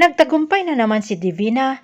Nagtagumpay na naman si Divina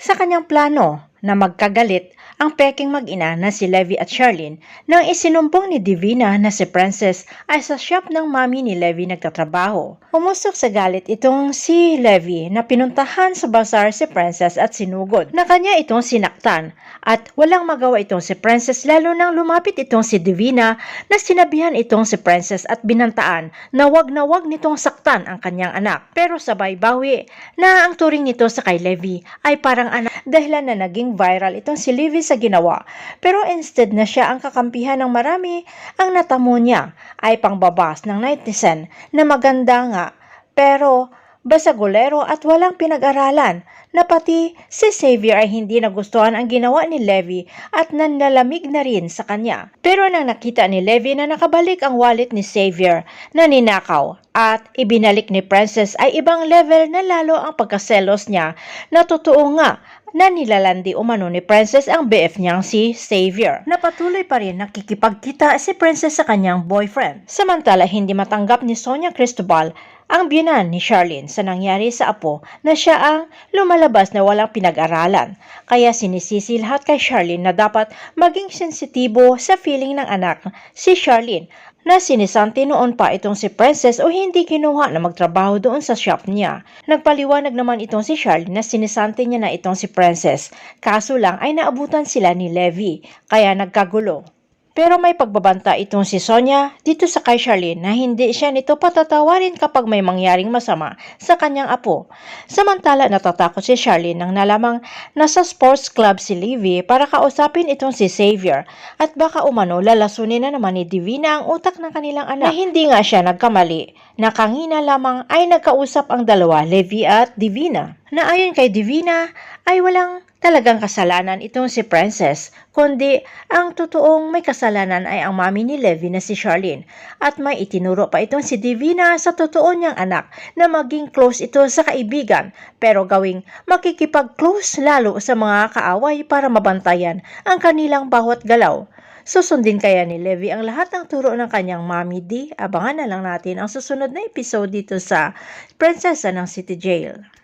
sa kanyang plano na magkagalit ang peking mag-ina na si Levi at Charlene nang isinumbong ni Divina na si Princess ay sa shop ng mami ni Levi nagtatrabaho. Umusok sa galit itong si Levi na pinuntahan sa bazaar si Princess at sinugod na kanya itong sinaktan at walang magawa itong si Princess lalo nang lumapit itong si Divina na sinabihan itong si Princess at binantaan na wag na wag nitong saktan ang kanyang anak. Pero sabay bawi na ang turing nito sa kay Levi ay parang anak dahilan na naging viral itong si Levi sa ginawa. Pero instead na siya ang kakampihan ng marami, ang natamo niya ay pangbabas ng netizen na maganda nga pero basagulero at walang pinag-aralan na pati si Xavier ay hindi nagustuhan ang ginawa ni Levi at nanlalamig na rin sa kanya. Pero nang nakita ni Levi na nakabalik ang wallet ni Xavier na ninakaw at ibinalik ni Princess ay ibang level na lalo ang pagkaselos niya na totoo nga na nilalandi umano ni Princess ang BF niyang si Xavier. Napatuloy pa rin nakikipagkita si Princess sa kanyang boyfriend. Samantala hindi matanggap ni Sonia Cristobal ang biyanan ni Charlene sa nangyari sa apo na siya ang lumalabas na walang pinag-aralan. Kaya sinisisi lahat kay Charlene na dapat maging sensitibo sa feeling ng anak si Charlene na sinisanti noon pa itong si Princess o hindi kinuha na magtrabaho doon sa shop niya. Nagpaliwanag naman itong si Charlene na sinisanti niya na itong si Princess. Kaso lang ay naabutan sila ni Levi, kaya nagkagulo. Pero may pagbabanta itong si Sonia dito sa kay Charlene na hindi siya nito patatawarin kapag may mangyaring masama sa kanyang apo. Samantala natatakot si Charlene nang nalamang nasa sports club si Livy para kausapin itong si Xavier at baka umano lalasunin na naman ni Divina ang utak ng kanilang anak. Na hindi nga siya nagkamali na kangina lamang ay nagkausap ang dalawa, Levi at Divina. Na ayon kay Divina ay walang talagang kasalanan itong si Princess, kundi ang totoong may kasalanan ay ang mami ni Levi na si Charlene. At may itinuro pa itong si Divina sa totoo niyang anak na maging close ito sa kaibigan, pero gawing makikipag-close lalo sa mga kaaway para mabantayan ang kanilang bawat galaw. Susundin kaya ni Levi ang lahat ng turo ng kanyang mami D? Abangan na lang natin ang susunod na episode dito sa Prinsesa ng City Jail.